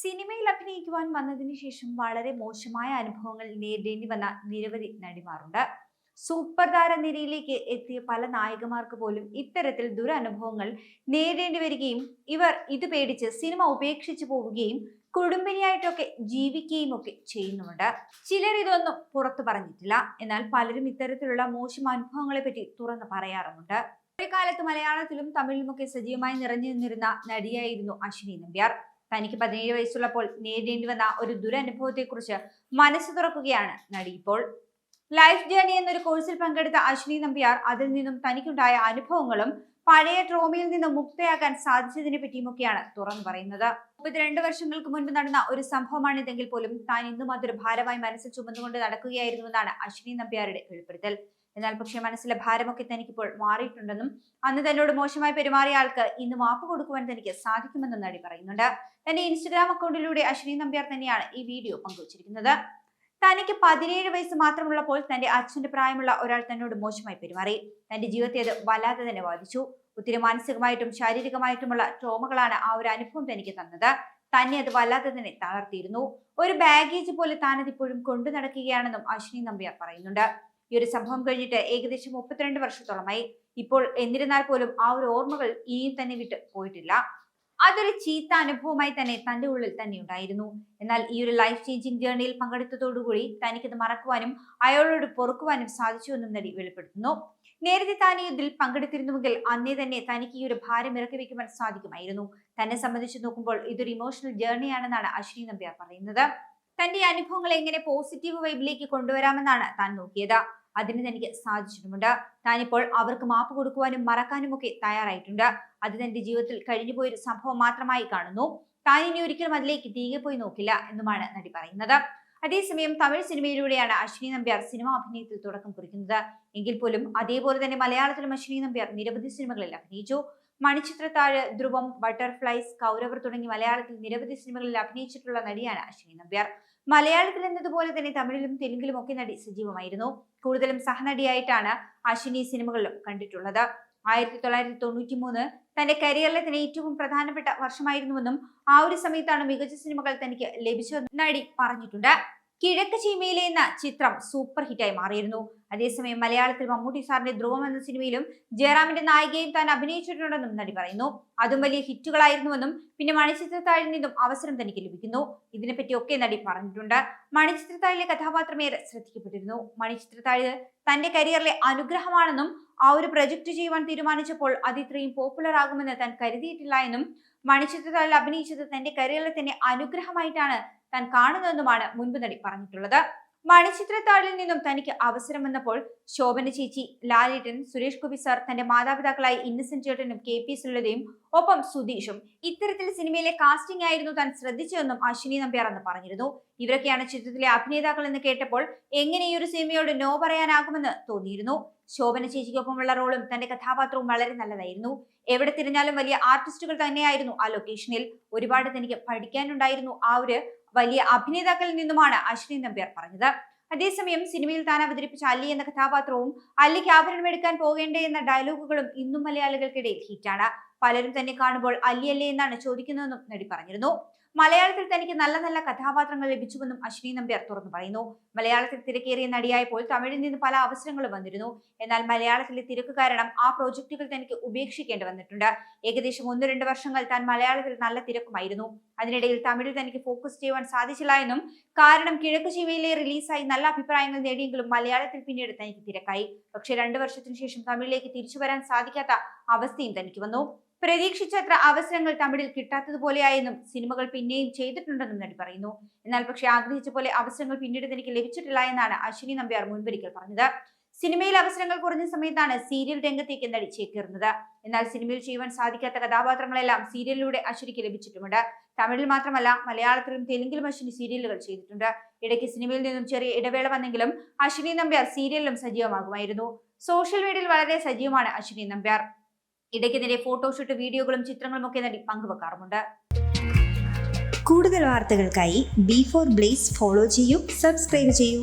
സിനിമയിൽ അഭിനയിക്കുവാൻ വന്നതിന് ശേഷം വളരെ മോശമായ അനുഭവങ്ങൾ നേരിടേണ്ടി വന്ന നിരവധി നടിമാരുണ്ട്. സൂപ്പർ താര നിരയിലേക്ക് എത്തിയ പല നായകന്മാർക്ക് പോലും ഇത്തരത്തിൽ ദുരനുഭവങ്ങൾ നേരിടേണ്ടി വരികയും ഇവർ ഇത് പേടിച്ച് സിനിമ ഉപേക്ഷിച്ചു പോവുകയും കുടുംബിനിയായിട്ടൊക്കെ ജീവിക്കുകയും ഒക്കെ ചെയ്യുന്നുണ്ട് ചിലർ ഇതൊന്നും പുറത്തു പറഞ്ഞിട്ടില്ല. എന്നാൽ പലരും ഇത്തരത്തിലുള്ള മോശം അനുഭവങ്ങളെ പറ്റി തുറന്നു പറയാറുമുണ്ട്. ഒരു കാലത്ത് മലയാളത്തിലും തമിഴിലുമൊക്കെ സജീവമായി നിറഞ്ഞു നിന്നിരുന്ന നടിയായിരുന്നു അശ്വിനി നമ്പ്യാർ. തനിക്ക് പതിനേഴ് വയസ്സുള്ളപ്പോൾ നേരിടേണ്ടി വന്ന ഒരു ദുരനുഭവത്തെക്കുറിച്ച് മനസ്സ് തുറക്കുകയാണ് നടി. ഇപ്പോൾ ലൈഫ് ജേണി എന്നൊരു കോഴ്സിൽ പങ്കെടുത്ത അശ്വിനി നമ്പ്യാർ അതിൽ നിന്നും തനിക്കുണ്ടായ അനുഭവങ്ങളും പഴയ ട്രോമയിൽ നിന്ന് മുക്തയാകാൻ സാധിച്ചതിനെ പറ്റിയുമൊക്കെയാണ് തുറന്നു പറയുന്നത്. മുപ്പത്തിരണ്ട് വർഷങ്ങൾക്ക് മുൻപ് നടന്ന ഒരു സംഭവമാണിതെങ്കിൽ പോലും താൻ ഇന്നും അതൊരു ഭാരമായി മനസ്സിൽ ചുമന്നുകൊണ്ട് നടക്കുകയായിരുന്നുവെന്നാണ് അശ്വിനി നമ്പ്യാരുടെ വെളിപ്പെടുത്തൽ. എന്നാൽ പക്ഷേ മനസ്സിലെ ഭാരമൊക്കെ തനിക്കിപ്പോൾ മാറിയിട്ടുണ്ടെന്നും അന്ന് തന്നോട് മോശമായി പെരുമാറിയ ആൾക്ക് ഇന്ന് മാപ്പ് കൊടുക്കുവാൻ തനിക്ക് സാധിക്കുമെന്നും നടി പറയുന്നുണ്ട്. തന്റെ ഇൻസ്റ്റഗ്രാം അക്കൗണ്ടിലൂടെ അശ്വിനി നമ്പ്യാർ തന്നെയാണ് ഈ വീഡിയോ പങ്കുവച്ചിരിക്കുന്നത്. തനിക്ക് പതിനേഴ് വയസ്സ് മാത്രമുള്ളപ്പോൾ തന്റെ അച്ഛന്റെ പ്രായമുള്ള ഒരാൾ തന്നോട് മോശമായി പെരുമാറി. തന്റെ ജീവിതത്തെ അത് വല്ലാതെ തന്നെ ബാധിച്ചു. ഒത്തിരി മാനസികമായിട്ടും ശാരീരികമായിട്ടുമുള്ള ട്രോമകളാണ് ആ ഒരു അനുഭവം തനിക്ക് തന്നത്. തന്നെ അത് വല്ലാതെ തന്നെ തളർത്തിയിരുന്നു. ഒരു ബാഗേജ് പോലെ താനത് ഇപ്പോഴും കൊണ്ടു നടക്കുകയാണെന്നും അശ്വിനി നമ്പ്യാർ പറയുന്നുണ്ട്. ഈ ഒരു സംഭവം കഴിഞ്ഞിട്ട് ഏകദേശം മുപ്പത്തിരണ്ട് വർഷത്തോളമായി. ഇപ്പോൾ എന്നിരുന്നാൽ പോലും ആ ഒരു ഓർമ്മകൾ ഇനിയും തന്നെ വിട്ട് പോയിട്ടില്ല. അതൊരു ചീത്ത അനുഭവമായി തന്നെ തന്റെ ഉള്ളിൽ തന്നെ ഉണ്ടായിരുന്നു. എന്നാൽ ഈ ഒരു ലൈഫ് ചേഞ്ചിങ് ജേർണിയിൽ പങ്കെടുത്തതോടുകൂടി തനിക്കത് മറക്കുവാനും അയാളോട് പൊറുക്കുവാനും സാധിച്ചു എന്നും നടി വെളിപ്പെടുത്തുന്നു. നേരത്തെ താൻ ഈ ഇതിൽ പങ്കെടുത്തിരുന്നുവെങ്കിൽ അന്നേ തന്നെ തനിക്ക് ഈ ഒരു ഭാരം ഇറക്കി വെക്കുവാൻ സാധിക്കുമായിരുന്നു. തന്നെ സംബന്ധിച്ച് നോക്കുമ്പോൾ ഇതൊരു ഇമോഷണൽ ജേർണിയാണെന്നാണ് അശ്വിനി നമ്പ്യാർ പറയുന്നത്. തന്റെ അനുഭവങ്ങൾ എങ്ങനെ പോസിറ്റീവ് വൈബിലേക്ക് കൊണ്ടുവരാമെന്നാണ് താൻ നോക്കിയത്. അതിന് തനിക്ക് സാധിച്ചിട്ടുമുണ്ട്. താനിപ്പോൾ അവർക്ക് മാപ്പ് കൊടുക്കുവാനും മറക്കാനും ഒക്കെ തയ്യാറായിട്ടുണ്ട്. അത് തന്റെ ജീവിതത്തിൽ കഴിഞ്ഞുപോയൊരു സംഭവം മാത്രമായി കാണുന്നു. താൻ ഇനി ഒരിക്കലും അതിലേക്ക് തിരികെ പോയി നോക്കില്ല എന്നുമാണ് നടി പറയുന്നത്. അതേസമയം തമിഴ് സിനിമയിലൂടെയാണ് അശ്വിനി നമ്പ്യാർ സിനിമാ അഭിനയത്തിൽ തുടക്കം കുറിക്കുന്നത്. എങ്കിൽ പോലും അതേപോലെ തന്നെ മലയാളത്തിലും അശ്വിനി നമ്പ്യാർ നിരവധി സിനിമകളിൽ അഭിനയിച്ചു. മണിച്ചിത്രത്താഴ് ധ്രുവം ബട്ടർഫ്ലൈസ് കൗരവർ തുടങ്ങി മലയാളത്തിൽ നിരവധി സിനിമകളിൽ അഭിനയിച്ചിട്ടുള്ള നടിയാണ് അശ്വിനി നമ്പ്യാർ. മലയാളത്തിൽ എന്നതുപോലെ തന്നെ തമിഴിലും തെലുങ്കിലും ഒക്കെ നടി സജീവമായിരുന്നു. കൂടുതലും സഹനടിയായിട്ടാണ് അശ്വിനി സിനിമകളിലും കണ്ടിട്ടുള്ളത്. ആയിരത്തി തൊള്ളായിരത്തി തൊണ്ണൂറ്റി മൂന്ന് തന്റെ കരിയറിലെ തന്നെ ഏറ്റവും പ്രധാനപ്പെട്ട വർഷമായിരുന്നുവെന്നും ആ ഒരു സമയത്താണ് മികച്ച സിനിമകൾ തനിക്ക് ലഭിച്ചതെന്നും നടി പറഞ്ഞിട്ടുണ്ട്. കിഴക്ക് ചീമയിലെ എന്ന ചിത്രം സൂപ്പർ ഹിറ്റായി മാറിയിരുന്നു. അതേസമയം മലയാളത്തിൽ മമ്മൂട്ടി സാറിന്റെ ധ്രുവം എന്ന സിനിമയിലും ജയറാമിന്റെ നായികയും താൻ അഭിനയിച്ചിട്ടുണ്ടെന്നും നടി പറയുന്നു. അതും വലിയ ഹിറ്റുകളായിരുന്നുവെന്നും പിന്നെ മണിച്ചിത്രത്താഴിൽ നിന്നും അവസരം തനിക്ക് ലഭിക്കുന്നു. ഇതിനെപ്പറ്റിയൊക്കെ നടി പറഞ്ഞിട്ടുണ്ട്. മണിച്ചിത്രത്താഴിലെ കഥാപാത്രമേറെ ശ്രദ്ധിക്കപ്പെട്ടിരുന്നു. മണിച്ചിത്രത്താഴ് തന്റെ കരിയറിലെ അനുഗ്രഹമാണെന്നും ആ ഒരു പ്രൊജക്ട് ചെയ്യുവാൻ തീരുമാനിച്ചപ്പോൾ അത് ഇത്രയും പോപ്പുലർ ആകുമെന്ന് താൻ കരുതിയിട്ടില്ല എന്നും മണിച്ചിത്രത്തിൽ അഭിനയിച്ചത് തന്റെ കരിയറിലെ തന്നെ അനുഗ്രഹമായിട്ടാണ് താൻ കാണുന്നതെന്നുമാണ് മുൻപ് നടി പറഞ്ഞിട്ടുള്ളത്. മണിച്ചിത്രത്താഴിൽ നിന്നും തനിക്ക് അവസരം വന്നപ്പോൾ ശോഭന ചേച്ചി ലാലേട്ടൻ സുരേഷ് ഗോപി സാർ തന്റെ മാതാപിതാക്കളായ ഇന്നസെന്റ് ചേട്ടനും കെ പി സുലതയും ഒപ്പം സുധീഷും ഇത്തരത്തിൽ സിനിമയിലെ കാസ്റ്റിംഗ് ആയിരുന്നു താൻ ശ്രദ്ധിച്ചതെന്നും അശ്വിനി നമ്പ്യാർ എന്ന് പറഞ്ഞിരുന്നു. ഇവരൊക്കെയാണ് ചിത്രത്തിലെ അഭിനേതാക്കൾ എന്ന് കേട്ടപ്പോൾ എങ്ങനെ ഈ ഒരു സിനിമയോട് നോ പറയാനാകുമെന്ന് തോന്നിയിരുന്നു. ശോഭന ചേച്ചിക്കൊപ്പമുള്ള റോളും തന്റെ കഥാപാത്രവും വളരെ നല്ലതായിരുന്നു. എവിടെ തിരിഞ്ഞാലും വലിയ ആർട്ടിസ്റ്റുകൾ തന്നെയായിരുന്നു ആ ലൊക്കേഷനിൽ ഒരുപാട് തനിക്ക് പഠിക്കാനുണ്ടായിരുന്നു ആ ഒരു വലിയ അഭിനേതാക്കളിൽ നിന്നുമാണ് അശ്വിനി നമ്പ്യാർ പറഞ്ഞത്. അതേസമയം സിനിമയിൽ താൻ അവതരിപ്പിച്ച അല്ലി എന്ന കഥാപാത്രവും അല്ലിക്ക് ആഭരണം എടുക്കാൻ പോകേണ്ടേ എന്ന ഡയലോഗുകളും ഇന്നും മലയാളികൾക്കിടയിൽ ഹിറ്റാണ് പലരും തന്നെ കാണുമ്പോൾ അല്ലി അല്ലേ എന്നാണ് ചോദിക്കുന്നതെന്നും നടി പറഞ്ഞിരുന്നു. മലയാളത്തിൽ തനിക്ക് നല്ല നല്ല കഥാപാത്രങ്ങൾ ലഭിച്ചുവെന്നും അശ്വിനി നമ്പ്യാർ തുറന്നു പറയുന്നു. മലയാളത്തിൽ തിരക്കേറിയ നടിയായപ്പോൾ തമിഴിൽ നിന്ന് പല അവസരങ്ങളും വന്നിരുന്നു. എന്നാൽ മലയാളത്തിലെ തിരക്ക് കാരണം ആ പ്രോജക്റ്റുകൾ തനിക്ക് ഉപേക്ഷിക്കേണ്ടി വന്നിട്ടുണ്ട്. ഏകദേശം ഒന്ന് രണ്ട് വർഷങ്ങൾ താൻ മലയാളത്തിൽ നല്ല തിരക്കുമായിരുന്നു. അതിനിടയിൽ തമിഴിൽ തനിക്ക് ഫോക്കസ് ചെയ്യുവാൻ സാധിച്ചില്ല എന്നും കാരണം കിഴക്ക് ശിവയിലെ റിലീസായി നല്ല അഭിപ്രായങ്ങൾ നേടിയെങ്കിലും മലയാളത്തിൽ പിന്നീട് തനിക്ക് തിരക്കായി. പക്ഷേ രണ്ടു വർഷത്തിന് ശേഷം തമിഴിലേക്ക് തിരിച്ചു വരാൻ സാധിക്കാത്ത അവസ്ഥയും തനിക്ക് വന്നു. പ്രതീക്ഷിച്ചത്ര അവസരങ്ങൾ തമിഴിൽ കിട്ടാത്തതുപോലെയായെന്നും സിനിമകൾ പിന്നെയും ചെയ്തിട്ടുണ്ടെന്നും നടി പറയുന്നു. എന്നാൽ പക്ഷെ ആഗ്രഹിച്ച പോലെ അവസരങ്ങൾ പിന്നീട് തനിക്ക് ലഭിച്ചിട്ടില്ല എന്നാണ് അശ്വിനി നമ്പ്യാർ മുൻപൊരിക്കൽ പറഞ്ഞത്. സിനിമയിൽ അവസരങ്ങൾ കുറഞ്ഞ സമയത്താണ് സീരിയൽ രംഗത്തേക്ക് നടി ചേക്കേറുന്നത്. എന്നാൽ സിനിമയിൽ ചെയ്യുവാൻ സാധിക്കാത്ത കഥാപാത്രങ്ങളെല്ലാം സീരിയലിലൂടെ അശ്വിനിക്ക് ലഭിച്ചിട്ടുമുണ്ട്. തമിഴിൽ മാത്രമല്ല മലയാളത്തിലും തെലുങ്കിലും അശ്വിനി സീരിയലുകൾ ചെയ്തിട്ടുണ്ട്. ഇടയ്ക്ക് സിനിമയിൽ നിന്നും ചെറിയ ഇടവേള വന്നെങ്കിലും അശ്വിനി നമ്പ്യാർ സീരിയലിലും സജീവമാകുമായിരുന്നു. സോഷ്യൽ മീഡിയയിൽ വളരെ സജീവമാണ് അശ്വിനി നമ്പ്യാർ. ഇടയ്ക്കെതിരെ ഫോട്ടോഷൂട്ട് വീഡിയോകളും ചിത്രങ്ങളും ഒക്കെ നടി പങ്കുവെക്കാറുമുണ്ട്. കൂടുതൽ വാർത്തകൾക്കായി ബി ഫോർ ബ്ലേസ് ഫോളോ ചെയ്യൂ സബ്സ്ക്രൈബ് ചെയ്യൂ.